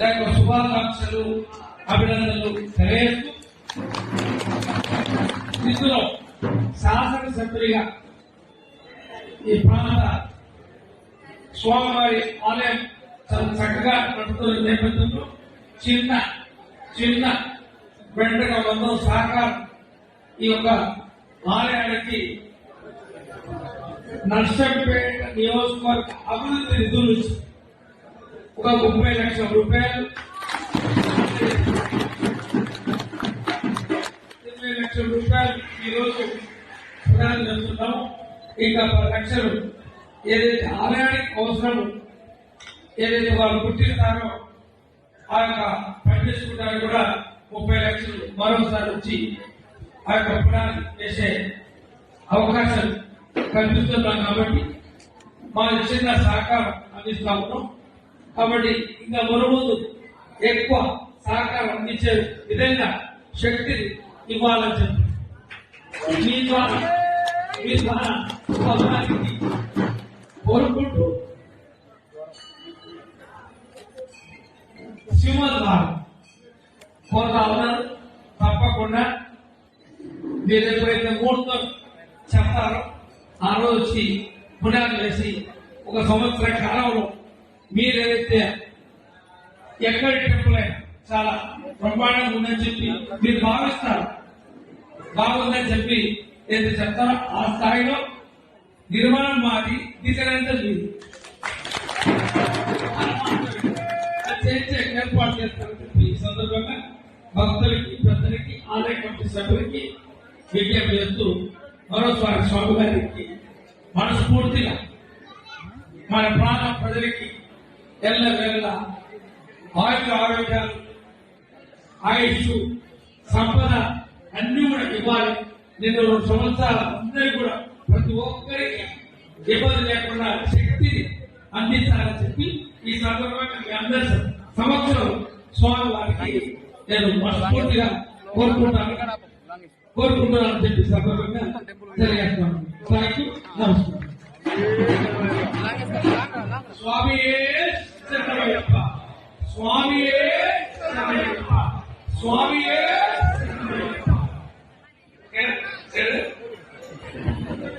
లేక శుభాకాంక్షలు అభినందనలు తెలియజేస్తూ ఇందులో శాసనసభ్యుడిగా ఈ ప్రాంత స్వామివారి ఆలయం చాలా చక్కగా నడుపుతున్న నేపథ్యంలో చిన్న చిన్న వెంటగా వంద సహకారం ఈ యొక్క ఆలయానికి నర్సంపేట నియోజకవర్గ అభివృద్ధి నిధులు నుంచి ఒక ముప్పై లక్షల రూపాయలు. ఇరవై లక్షల రూపాయలు ఈరోజు ప్రదానం చేస్తున్నాం ఇంకా పది లక్షలు ఏదైతే ఆలయానికి అవసరము ఏదైతే వాళ్ళు గుర్తిస్తారో ఆ యొక్క పనిచేసుకుంటారో కూడా ముప్పై లక్షలు మరోసారి వచ్చి ఆ యొక్క పునాది చేసే అవకాశం కల్పిస్తున్నాం కాబట్టి మా చిన్న సహకారం అందిస్తా ఉన్నాం. కాబట్టి ఇంకా మునుముందు ఎక్కువ సహకారం అందించే విధంగా శక్తిని ఇవ్వాలని చెప్పి. మీ ద్వారా మీ ద్వారా సమాజానికి కోరుకుంటూ సింహద్వారం కోరుతా ఉన్నారు తప్పకుండా మీరు ఎప్పుడైతే మూడుతో చెప్తారో ఆ రోజు వచ్చి పునాది వేసి ఒక సంవత్సర కాలంలో మీరు ఏదైతే ఎక్కడి టెంపుల్ చాలా బ్రహ్మాండంగా ఉందని చెప్పి మీరు భావిస్తారు. బాగుందని చెప్పి ఏదైతే చెప్తారో ఆ స్థాయిలో నిర్మాణం మాది దిశనంతా అది ఏర్పాటు చేస్తారని చెప్పి ఈ సందర్భంగా భక్తులకి ప్రజలకి ఆలయ కమిటీ సభ్యులకి విజ్ఞప్తి చేస్తూ మరోసారి స్వామి గారికి మనస్ఫూర్తిగా మన ప్రాణ ప్రజలకి ఎల్ల వేళ ఆయుధ ఆరోగ్యాలు ఆయుష్ సంపద అన్ని కూడా ఇవ్వాలి. నేను రెండు సంవత్సరాలు అందరికీ కూడా ప్రతి ఒక్కరికి ఇబ్బంది లేకుండా శక్తిని అందించాలని చెప్పి ఈ సందర్భంగా మీ అందరి సంవత్సరం స్వామి వారికి నేను మనస్ఫూర్తిగా కోరుకుంటాను. కోరుకుంటున్నానని చెప్పి సందర్భంగా తెలియజేస్తాను థ్యాంక్ యూ నమస్కారం. స్వామియే स्वामी स्वामी